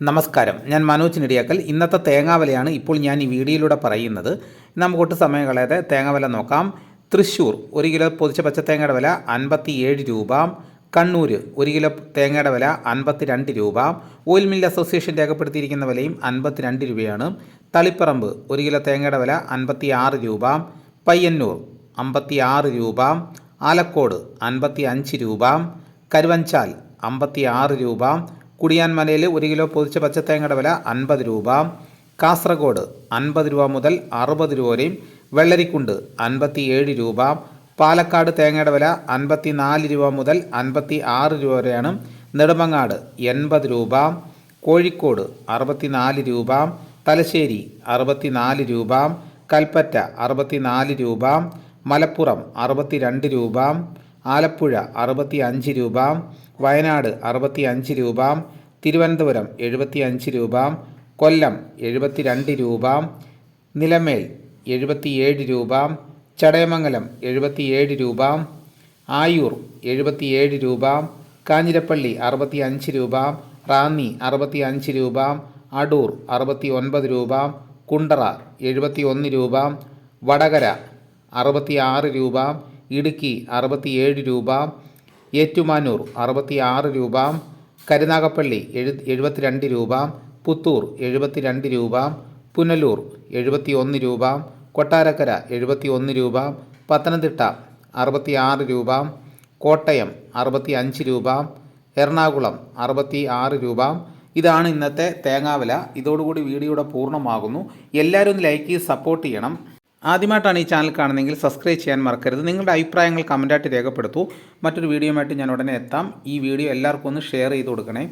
നമസ്കാരം. ഞാൻ മനോജ് നെടിയാക്കൽ. ഇന്നത്തെ തേങ്ങാവലയാണ് ഇപ്പോൾ ഞാൻ ഈ വീഡിയോയിലൂടെ പറയുന്നത്. നമുക്കൊട്ട് സമയം കളയാതെ തേങ്ങാവല നോക്കാം. തൃശ്ശൂർ ഒരു കിലോ പൊതിച്ച പച്ചത്തേങ്ങയുടെ വില അൻപത്തി ഏഴ് രൂപ. കണ്ണൂർ ഒരു കിലോ തേങ്ങയുടെ വില അൻപത്തി രണ്ട് രൂപ. ഓയിൽ മിൽ അസോസിയേഷൻ രേഖപ്പെടുത്തിയിരിക്കുന്ന വിലയും അൻപത്തി രണ്ട് രൂപയാണ്. തളിപ്പറമ്പ് ഒരു കിലോ തേങ്ങയുടെ വില അൻപത്തി ആറ് രൂപ. പയ്യന്നൂർ അമ്പത്തി ആറ് രൂപ. ആലക്കോട് അൻപത്തി അഞ്ച് രൂപ. കരുവഞ്ചാൽ അമ്പത്തി ആറ് രൂപ. കുടിയാൻമലയിൽ ഒരു കിലോ പൊതിച്ച പച്ചത്തേങ്ങയുടെ വില അൻപത് രൂപ. കാസർഗോഡ് അൻപത് രൂപ മുതൽ അറുപത് രൂപ വരെയും. വെള്ളരിക്കുണ്ട് അൻപത്തി ഏഴ് രൂപ. പാലക്കാട് തേങ്ങയുടെ വില അൻപത്തി നാല് രൂപ മുതൽ അൻപത്തി ആറ് രൂപ വരെയാണ്. നെടുമങ്ങാട് എൺപത് രൂപ. കോഴിക്കോട് അറുപത്തി നാല് രൂപ. തലശ്ശേരി അറുപത്തി നാല് രൂപ. കൽപ്പറ്റ അറുപത്തി നാല് രൂപ. മലപ്പുറം അറുപത്തി രണ്ട് രൂപ. ആലപ്പുഴ അറുപത്തി അഞ്ച് രൂപ വയനാട് അറുപത്തി അഞ്ച് രൂപ തിരുവനന്തപുരം എഴുപത്തി അഞ്ച് രൂപ കൊല്ലം എഴുപത്തി രണ്ട് രൂപ നിലമേൽ എഴുപത്തിയേഴ് രൂപ ചടയമംഗലം എഴുപത്തിയേഴ് രൂപ ആയൂർ എഴുപത്തിയേഴ് രൂപ കാഞ്ഞിരപ്പള്ളി അറുപത്തി അഞ്ച് രൂപ റാന്നി അറുപത്തി അഞ്ച് രൂപ അടൂർ അറുപത്തി ഒൻപത് രൂപ കുണ്ടറ എഴുപത്തി ഒന്ന് രൂപ വടകര അറുപത്തി ആറ് രൂപ ഇടുക്കി അറുപത്തിയേഴ് രൂപ ഏറ്റുമാനൂർ അറുപത്തി ആറ് രൂപ കരുനാഗപ്പള്ളി എഴു എഴുപത്തിരണ്ട് രൂപ പുത്തൂർ എഴുപത്തിരണ്ട് രൂപ പുനലൂർ എഴുപത്തി ഒന്ന് രൂപ കൊട്ടാരക്കര എഴുപത്തി ഒന്ന് രൂപ പത്തനംതിട്ട അറുപത്തി ആറ് രൂപ കോട്ടയം അറുപത്തി അഞ്ച് രൂപ എറണാകുളം അറുപത്തി ആറ് രൂപ. ഇതാണ് ഇന്നത്തെ തേങ്ങാവില. ഇതോടുകൂടി വീഡിയോയുടെ പൂർണമാകുന്നു. എല്ലാവരും ഒന്ന് ലൈക്ക് ചെയ്ത് സപ്പോർട്ട് ചെയ്യണം. ആദ്യമായിട്ടാണ് ഈ ചാനൽ കാണുന്നതെങ്കിൽ സബ്സ്ക്രൈബ് ചെയ്യാൻ മറക്കരുത്. നിങ്ങളുടെ അഭിപ്രായങ്ങൾ കമന്റായിട്ട് രേഖപ്പെടുത്തൂ. മറ്റൊരു വീഡിയോയുമായിട്ട് ഞാൻ ഉടനെ എത്താം. ഈ വീഡിയോ എല്ലാവർക്കും ഒന്ന് ഷെയർ ചെയ്ത് കൊടുക്കണേ.